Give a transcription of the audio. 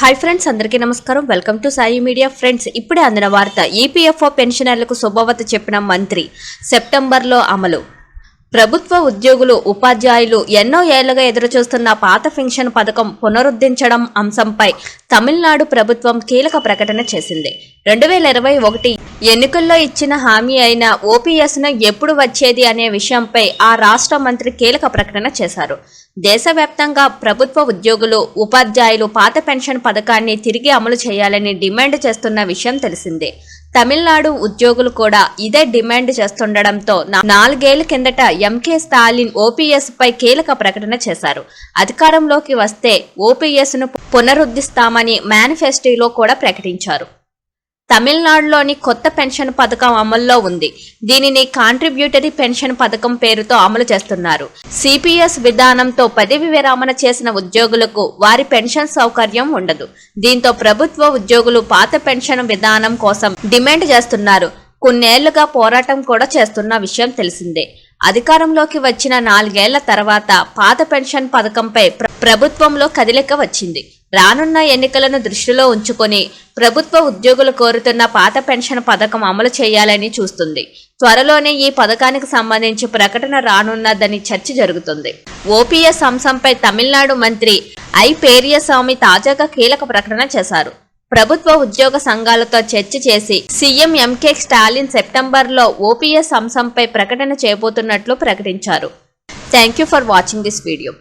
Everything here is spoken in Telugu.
హాయ్ ఫ్రెండ్స్ అందరికీ నమస్కారం. Welcome to Sai media friends ఇప్పుడే అందిన వార్త ఈపీఎఫ్ఓ పెన్షనర్లకు శుభవత చెప్పిన మంత్రి. సెప్టెంబర్లో అమలు. ప్రభుత్వ ఉద్యోగులు ఉపాధ్యాయులు ఎన్నో ఏళ్ళుగా ఎదురుచూస్తున్న పాత పెన్షన్ పథకం పునరుద్ధరించడం అంశంపై తమిళనాడు ప్రభుత్వం కీలక ప్రకటన చేసింది. రెండు వేల ఇరవై ఒకటి ఎన్నికల్లో ఇచ్చిన హామీ అయిన ఓపీఎస్ను ఎప్పుడు వచ్చేది అనే విషయంపై ఆ రాష్ట్ర మంత్రి కీలక ప్రకటన చేశారు. దేశవ్యాప్తంగా ప్రభుత్వ ఉద్యోగులు ఉపాధ్యాయులు పాత పెన్షన్ పథకాన్ని తిరిగి అమలు చేయాలని డిమాండ్ చేస్తున్న విషయం తెలిసిందే. తమిళనాడు ఉద్యోగులు కూడా ఇదే డిమాండ్ చేస్తుండటంతో నాలుగేళ్ళ కిందట ఎంకే స్టాలిన్ ఓపీఎస్ పై కీలక ప్రకటన చేశారు. అధికారంలోకి వస్తే ఓపీఎస్ను పునరుద్ధరిస్తామని మేనిఫెస్టోలో కూడా ప్రకటించారు. తమిళనాడులోని కొత్త పెన్షన్ పథకం అమల్లో ఉంది. దీనిని కాంట్రిబ్యూటరీ పెన్షన్ పథకం పేరుతో అమలు చేస్తున్నారు. సిపిఎస్ విధానంతో పదవి విరామణ చేసిన ఉద్యోగులకు వారి పెన్షన్ సౌకర్యం ఉండదు. దీంతో ప్రభుత్వ ఉద్యోగులు పాత పెన్షన్ విధానం కోసం డిమాండ్ చేస్తున్నారు. కొన్నేళ్ళుగా పోరాటం కూడా చేస్తున్న విషయం తెలిసిందే. అధికారంలోకి వచ్చిన నాలుగేళ్ళ తర్వాత పాత పెన్షన్ పథకంపై ప్రభుత్వంలో కదిలిక వచ్చింది. రానున్న ఎన్నికలను దృష్టిలో ఉంచుకొని ప్రభుత్వ ఉద్యోగులు కోరుతున్న పాత పెన్షన్ పథకం అమలు చేయాలని చూస్తుంది. త్వరలోనే ఈ పథకానికి సంబంధించి ప్రకటన రానున్నదని చర్చ జరుగుతుంది. ఓపీఎస్ అంశంపై తమిళనాడు మంత్రి ఐ. పేరియస్వామి తాజాగా కీలక ప్రకటన చేశారు. ప్రభుత్వ ఉద్యోగ సంఘాలతో చర్చ చేసి సీఎం ఎంకే స్టాలిన్ సెప్టెంబర్లో ఓపీఎస్ అంశంపై ప్రకటన చేయబోతున్నట్లు ప్రకటించారు. Thank you for watching this video.